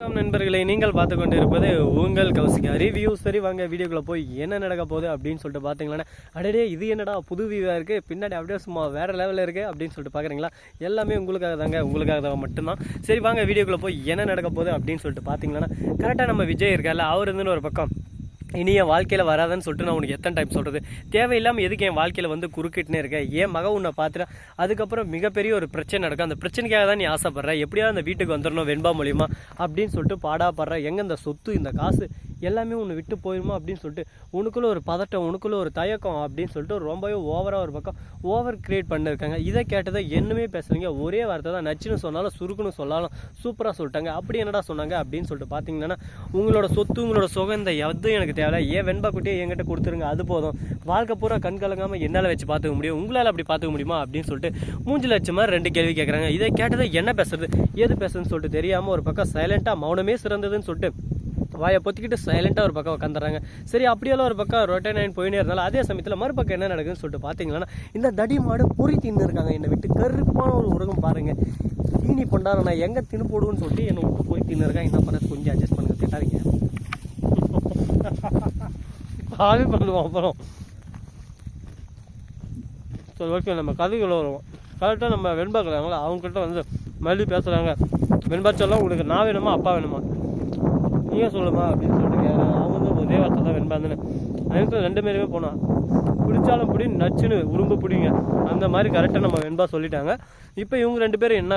வணக்கம் நண்பர்களை நீங்கள் பார்த்து கொண்டு இருப்பது உங்கள் கௌசிகா. ரிவ்யூ சரி வாங்க வீடியோக்குள்ள போய் என்ன நடக்க போகுது அப்படின்னு சொல்லிட்டு பார்த்தீங்களா அடே இது என்னடா புது வியூவாக இருக்குது பின்னாடி அப்படியே சும்மா வேறு லெவலில் இருக்குது அப்படின்னு சொல்லிட்டு பார்க்குறீங்களா எல்லாமே உங்களுக்காக தாங்க உங்களுக்காக தான் மட்டும்தான். சரி வாங்க வீடியோக்குள்ள போய் என்ன நடக்க போகுது அப்படின்னு சொல்லிட்டு பார்த்தீங்கன்னா கரெக்டாக நம்ம விஜய் இருக்கார்ல அவர் இருந்துன்னு ஒரு பக்கம். இனி என் வாழ்க்கையில் வராதுன்னு சொல்லிட்டு நான் உனக்கு எத்தனை டைம் சொல்கிறது தேவையில்லாமல் எதுக்கு என் வாழ்க்கையில் வந்து குறுக்கிட்டுனே இருக்கேன் ஏன் மக உன்னை பார்த்துட்டு அதுக்கப்புறம் மிகப்பெரிய ஒரு பிரச்சனை நடக்கும். அந்த பிரச்சனைக்காக தான் நீ ஆசைப்படுற. எப்படியாவது அந்த வீட்டுக்கு வந்துடணும் வெண்பா மூலியமா அப்படின்னு சொல்லிட்டு பாடாப்படுற. எங்கே இந்த சொத்து இந்த காசு எல்லாமே உன்னை விட்டு போயிடுமா அப்படின்னு சொல்லிட்டு உனக்குள்ள ஒரு பதட்டம் உனக்குள்ள ஒரு தயக்கம் அப்படின்னு சொல்லிட்டு ரொம்பவே ஓவராக ஒரு பக்கம் ஓவர் கிரியேட் பண்ணிருக்காங்க. இதை கேட்டதை என்னமே பேசுகிறீங்க ஒரே வார்த்தை தான். நச்சுன்னு சொன்னாலும் சுருக்குன்னு சொன்னாலும் சூப்பராக சொல்லிட்டாங்க. அப்படி என்னடா சொன்னாங்க அப்படின்னு சொல்லிட்டு பார்த்தீங்கன்னா உங்களோட சொத்து உங்களோட சுகம் இந்த எதுவும் எனக்கு தேவையில்ல. ஏன் வெண்பா குட்டியை என்கிட்ட கொடுத்துருங்க அது போதும். வாழ்க்கை பூரா கண் கலங்காமல் என்னால் வச்சு பார்த்துக்க முடியும். உங்களால் அப்படி பார்த்துக்க முடியுமா அப்படின்னு சொல்லிட்டு மூஞ்சி லட்சமாக மாதிரி ரெண்டு கேள்வி கேட்குறாங்க இதை கேட்டதை என்ன பேசுறது? ஏது பேசுறதுன்னு சொல்லிட்டு தெரியாமல் ஒரு பக்கம் சைலண்ட்டாக மௌனமே சிறந்ததுன்னு சொல்லிட்டு வாயை பொத்திக்கிட்டு சைலண்டாக ஒரு பக்கம் உட்காந்துறாங்க சரி அப்படியெல்லாம் ஒரு பக்கம் ரொட்டை நைன் போயினே இருந்தாலும் அதே சமயத்தில் மறுபக்கம் என்ன நடக்குதுன்னு சொல்லிட்டு பார்த்தீங்கன்னா இந்த தடி மாடு பொறி தின்னு இருக்காங்க. என்னை விட்டு கருப்பான ஒரு உலகம் பாருங்கள் தீனி பண்டாரம் நான் எங்கே தின்னு போடுவேன்னு சொல்லிட்டு என்னை விட்டு போய் தின்னு இருக்காங்க. என்ன பண்ணுறது கொஞ்சம் அட்ஜஸ்ட் பண்ணுங்க திட்டாதீங்க ஆவி பண்ணுவோம் அப்புறம். சரி ஓகே நம்ம கதைக்குள்ள வருவோம் கரெக்டாக நம்ம வெண்பா இருக்கிறாங்களா அவங்ககிட்ட வந்து மறுபடியும் பேசுகிறாங்க வெண்பா சொல்ல உங்களுக்கு நான் வேணுமா அப்பா வேணுமா? நீங்கள் சொல்லுமா அப்படின்னு சொல்லிட்டு அவங்க வந்து ஒரே வார்த்தை தான் வெண்பாந்துன்னு அதுக்கு ரெண்டு பேருமே போனான் பிடிச்சாலும் பிடி நச்சுன்னு உரும்பு பிடிங்க. அந்த மாதிரி கரெக்டாக நம்ம வெண்பா சொல்லிட்டாங்க. இப்போ இவங்க ரெண்டு பேரும் என்ன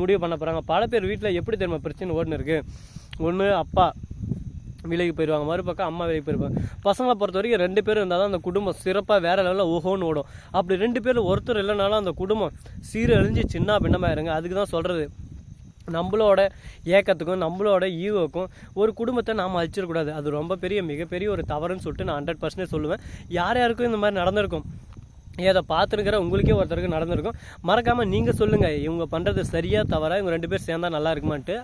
முடிவு பண்ண போகிறாங்க பல பேர் வீட்டில் எப்படி தெரியுமா பிரச்சனை ஓடுன்னு இருக்குது ஒன்று அப்பா. வேலைக்கு போயிடுவாங்க. மறுபக்கம் அம்மா விலைக்கு போயிருப்பாங்க. பசங்களை பொறுத்த வரைக்கும் ரெண்டு பேரும் இருந்தால் தான் அந்த குடும்பம் சிறப்பாக வேற லெவலில் ஓஹோன்னு ஓடும். அப்படி ரெண்டு பேரும் ஒருத்தர் இல்லைனாலும் அந்த குடும்பம் சீரழிஞ்சு சின்ன பின்னமாயிருங்க அதுக்கு தான் சொல்கிறது நம்மளோட ஏக்கத்துக்கும் நம்மளோட ஈவோக்கும் ஒரு குடும்பத்தை நாம் அழிச்சிடக்கூடாது அது ரொம்ப பெரிய மிகப்பெரிய ஒரு தவறுன்னு சொல்லிட்டு நான் ஹண்ட்ரட் பர்சன்டேஜ் சொல்லுவேன். யார் யாருக்கும் இந்த மாதிரி நடந்திருக்கும்? ஏதோ பார்த்துருக்கிற உங்களுக்கே ஒருத்தருக்கு நடந்திருக்கும். மறக்காமல் நீங்கள் சொல்லுங்கள் இவங்க பண்ணுறது சரியாக தவறா? இவங்க ரெண்டு பேர் சேர்ந்தா நல்லா இருக்குமான்ட்டு.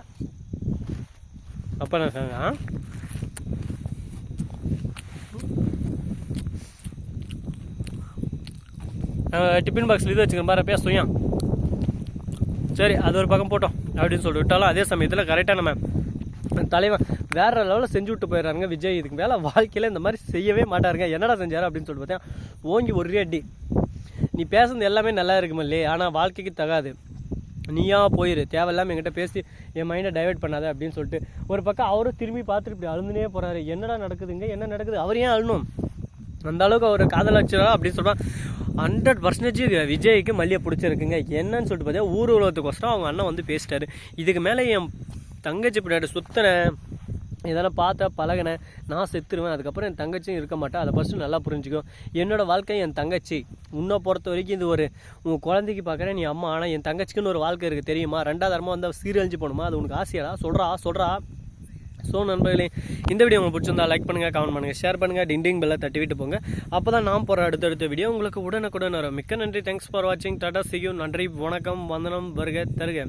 அப்போ நான் சொன்னேன், டிஃபின் பாக்ஸில் இது வச்சுக்கேன் பாரு பேசுவோம் சரி அது ஒரு பக்கம் போட்டோம் அப்படின்னு சொல்லிட்டு விட்டாலும் அதே சமயத்தில் கரெக்டாக நம்ம தலைவன் வேற லெவலில் செஞ்சு விட்டு போயிடுறாங்க விஜய். இதுக்கு மேலே வாழ்க்கையில் இந்த மாதிரி செய்யவே மாட்டாருங்க. என்னடா செஞ்சார் அப்படின்னு சொல்லிட்டு பார்த்தேன் ஓங்கி ஒரே அடி. நீ பேசுனது எல்லாமே நல்லா இருக்குமில்லே ஆனால் வாழ்க்கைக்கு தகாது. நீயா போயிரு தேவையில்லாமல் என்கிட்ட பேசி என் மைண்டை டைவர்ட் பண்ணாத அப்படின்னு சொல்லிட்டு ஒரு பக்கம் அவரும் திரும்பி பார்த்துட்டு இப்படி அழுந்துனே போறாரு. என்னடா நடக்குதுங்க? என்ன நடக்குது? அவர் ஏன் அழணும்? அந்த அளவுக்கு அவர் காதல் வச்சுரா அப்படின்னு சொல்றான். ஹண்ட்ரட் பர்சன்டேஜ் விஜய்க்கு மல்லியை பிடிச்சிருக்குங்க. என்னன்னு சொல்லிட்டு பார்த்தா ஊர் உலகத்துக்கோசரம் அவங்க அண்ணன் வந்து பேசிட்டாரு. இதுக்கு மேலே என் தங்கச்சி பின்னாடி சுத்தினேன் இதெல்லாம் பார்த்தா பழகினேன் நான் செத்துருவேன் அதுக்கப்புறம் என் தங்கச்சியும் இருக்க மாட்டேன் அதை ஃபஸ்ட்டு நல்லா புரிஞ்சுக்கும் என்னோடய வாழ்க்கை என் தங்கச்சி. உன்னை பொறுத்த வரைக்கும் இது ஒரு உன் குழந்தைக்கு பார்க்குறேன் நீ அம்மா ஆனால் என் தங்கச்சிக்குன்னு ஒரு வாழ்க்கை இருக்குது தெரியுமா? ரெண்டாவது தரமாக வந்து சீரழிஞ்சு போகணுமா? அது உனக்கு ஆசையாடா சொல்கிறா சொல்கிறா ஸோ நண்பர்களே இந்த வீடியோ உங்களுக்கு பிடிச்சிருந்தா லைக் பண்ணுங்கள் கமெண்ட் பண்ணுங்கள் ஷேர் பண்ணுங்கள் டிண்டிங் பெல்லை தட்டி விட்டு போங்க. அப்போ தான் நான் போகிற அடுத்தடுத்த வீடியோ உங்களுக்கு உடனுக்குடன் வரும். மிக்க நன்றி. தேங்க்ஸ் ஃபார் வாட்சிங் டாடா சியூ நன்றி. வணக்கம். வந்தனம். வருக தருக.